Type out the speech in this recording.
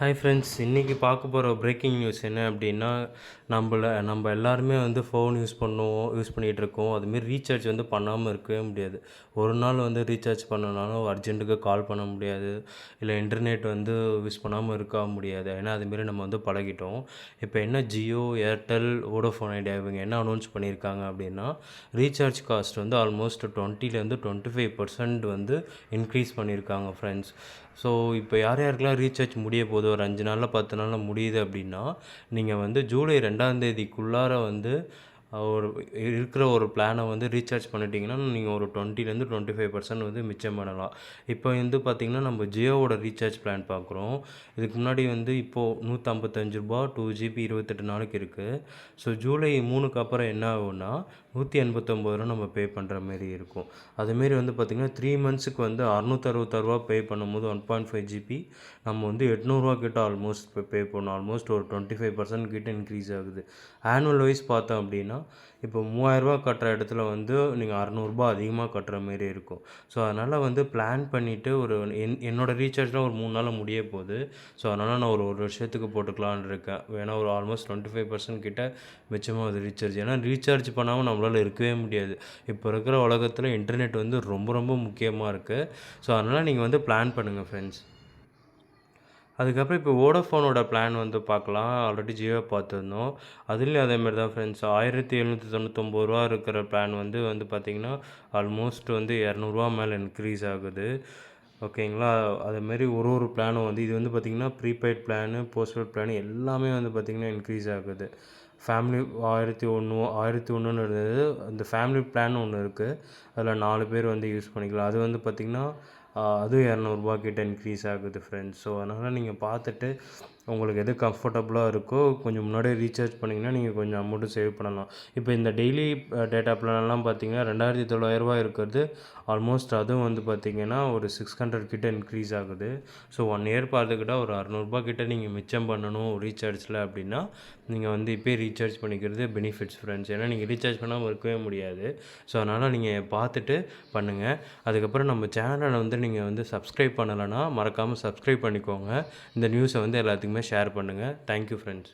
Hi friends இன்றைக்கி பார்க்க போகிற பிரேக்கிங் நியூஸ் என்ன அப்படின்னா நம்மள நம்ம எல்லாருமே வந்து ஃபோன் யூஸ் பண்ணுவோம் யூஸ் பண்ணிகிட்டு இருக்கோம். அதுமாரி ரீசார்ஜ் வந்து பண்ணாமல் இருக்கவே முடியாது. ஒரு நாள் வந்து ரீசார்ஜ் பண்ணனாலும் அர்ஜென்ட்டுக்கு கால் பண்ண முடியாது. இல்லை இன்டர்நெட் வந்து யூஸ் பண்ணாமல் இருக்க முடியாது. ஏன்னா அதுமாரி நம்ம வந்து பழகிட்டோம். இப்போ என்ன ஜியோ ஏர்டெல் வோடோஃபோன் ஐடியா இவங்க என்ன அனௌன்ஸ் பண்ணியிருக்காங்க அப்படின்னா ரீசார்ஜ் காஸ்ட் வந்து ஆல்மோஸ்ட் டுவெண்ட்டிலேருந்து டுவெண்ட்டி ஃபைவ் பர்சன்ட் வந்து இன்க்ரீஸ் பண்ணியிருக்காங்க ஃப்ரெண்ட்ஸ் ஸோ இப்போ யார் யாருக்கெல்லாம் ரீசார்ஜ் முடிய போதோ ஒரு அஞ்சு நாளில் பத்து நாளில் முடியுது அப்படின்னா நீங்கள் வந்து ஜூலை ரெண்டாம் தேதிக்குள்ளார வந்து ஒரு இருக்கிற ஒரு பிளானை வந்து ரீசார்ஜ் பண்ணிட்டீங்கன்னா நீங்கள் ஒரு டுவெண்ட்டிலேருந்து டுவெண்ட்டி ஃபைவ் பர்சன்ட் வந்து மிச்சம் பண்ணலாம். இப்போ வந்து பார்த்திங்கன்னா நம்ம ஜியோவோட ரீசார்ஜ் பிளான் பார்க்குறோம் இதுக்கு முன்னாடி வந்து இப்போது நூற்றம்பத்தஞ்சு ரூபா டூ ஜிபி இருபத்தெட்டு நாளைக்கு இருக்குது ஸோ ஜூலை மூணுக்கு அப்புறம் என்ன ஆகும்னா நூற்றி எண்பத்தொம்பது ரூபா நம்ம பே பண்ணுற மாரி இருக்கும். அதுமாரி வந்து பார்த்திங்கன்னா த்ரீ மந்த்ஸுக்கு வந்து அறநூற்றறுபத்தாறுவா பே பண்ணும்போது ஒன் பாயிண்ட் ஃபைவ் ஜிபி நம்ம வந்து எட்நூறுவா கிட்ட ஆல்மோஸ்ட் பே பே பண்ணோம் ஆல்மோஸ்ட் ஒரு டுவெண்ட்டி ஃபைவ் பர்சன்ட் கிட்ட இன்க்ரீஸ் ஆகுது. ஆனுவல் வைஸ் பார்த்தோம் அப்படின்னா இப்போ மூவாயிரரூபா கட்டுற இடத்துல வந்து நீங்கள் அறநூறுபா அதிகமாக கட்டுற மாரி இருக்கும். ஸோ அதனால் வந்து பிளான் பண்ணிவிட்டு ஒரு என் என்னோடய ரீசார்ஜ்லாம் ஒரு மூணு நாளில் முடிய போகுது. ஸோ அதனால் நான் ஒரு ஒரு வருஷத்துக்கு போட்டுக்கலான்னு இருக்கேன். வேணா ஒரு ஆல்மோஸ்ட் டுவெண்ட்டி ஃபைவ் பர்சன்ட் கிட்ட மிச்சமாக அது ரீசார்ஜ் ஏன்னா ரீசார்ஜ் பண்ணாமல் நம்மளால் இருக்கவே முடியாது. இப்போ இருக்கிற உலகத்தில் இன்டர்நெட் வந்து ரொம்ப ரொம்ப முக்கியமாக இருக்குது ஸோ அதனால் நீங்கள் வந்து பிளான் பண்ணுங்கள் ஃப்ரெண்ட்ஸ் அதுக்கப்புறம் இப்போ வோடஃபோனோட பிளான் வந்து பார்க்கலாம். ஆல்ரெடி ஜியோ பார்த்துருந்தோம். அதுலேயும் அதேமாதிரி தான் ஃப்ரெண்ட்ஸ் ஆயிரத்தி எழுநூற்றி தொண்ணூத்தொம்பது ரூபா இருக்கிற பிளான் வந்து வந்து பார்த்திங்கன்னா ஆல்மோஸ்ட் வந்து இரநூறுவா மேலே இன்க்ரீஸ் ஆகுது. ஓகேங்களா? அதுமாரி ஒரு ஒரு பிளானும் வந்து இது வந்து பார்த்திங்கன்னா ப்ரீபெய்ட் பிளானு போஸ்ட்பெய்ட் பிளான் எல்லாமே வந்து பார்த்திங்கன்னா இன்க்ரீஸ் ஆகுது. ஃபேமிலி ஆயிரத்தி ஒன்று ஆயிரத்தி ஒன்றுன்னு இருந்தது. அந்த ஃபேமிலி பிளான் ஒன்று இருக்குது அதில் நாலு பேர் வந்து யூஸ் பண்ணிக்கலாம். அது வந்து பார்த்திங்கன்னா அதுவும் இரநூறுபா கிட்ட இன்க்ரீஸ் ஆகுது ஃப்ரெண்ட்ஸ் ஸோ அதனால் நீங்கள் பார்த்துட்டு உங்களுக்கு எது கம்ஃபர்டபுளாக இருக்கோ கொஞ்சம் முன்னாடியே ரீசார்ஜ் பண்ணிங்கன்னா நீங்கள் கொஞ்சம் அமௌண்ட்டு சேவ் பண்ணலாம். இப்போ இந்த டெய்லி டேட்டா பிளான்லாம் பார்த்தீங்கன்னா ரெண்டாயிரத்தி தொள்ளாயிரரூபா இருக்கிறது. ஆல்மோஸ்ட் அதுவும் வந்து பார்த்தீங்கன்னா ஒரு சிக்ஸ் ஹண்ட்ரட் கிட்ட இன்க்ரீஸ் ஆகுது. ஸோ ஒன் இயர் பார்த்துக்கிட்டா ஒரு அறநூறுபா கிட்ட நீங்கள் மிச்சம் பண்ணணும் ரீசார்ஜில் அப்படின்னா நீங்கள் வந்து இப்போ ரீசார்ஜ் பண்ணிக்கிறது பெனிஃபிட்ஸ் ஃப்ரெண்ட்ஸ் ஏன்னா நீங்கள் ரீசார்ஜ் பண்ணாமல் இருக்கவே முடியாது. ஸோ அதனால் நீங்கள் பார்த்துட்டு பண்ணுங்கள் அதுக்கப்புறம் நம்ம சேனலை வந்து நீங்கள் வந்து சப்ஸ்கிரைப் பண்ணலைன்னா மறக்காமல் சப்ஸ்கிரைப் பண்ணிக்கோங்க. இந்த நியூஸை வந்து எல்லாத்துக்குமே ஷேர் பண்ணுங்கள் தேங்க்யூ ஃப்ரெண்ட்ஸ்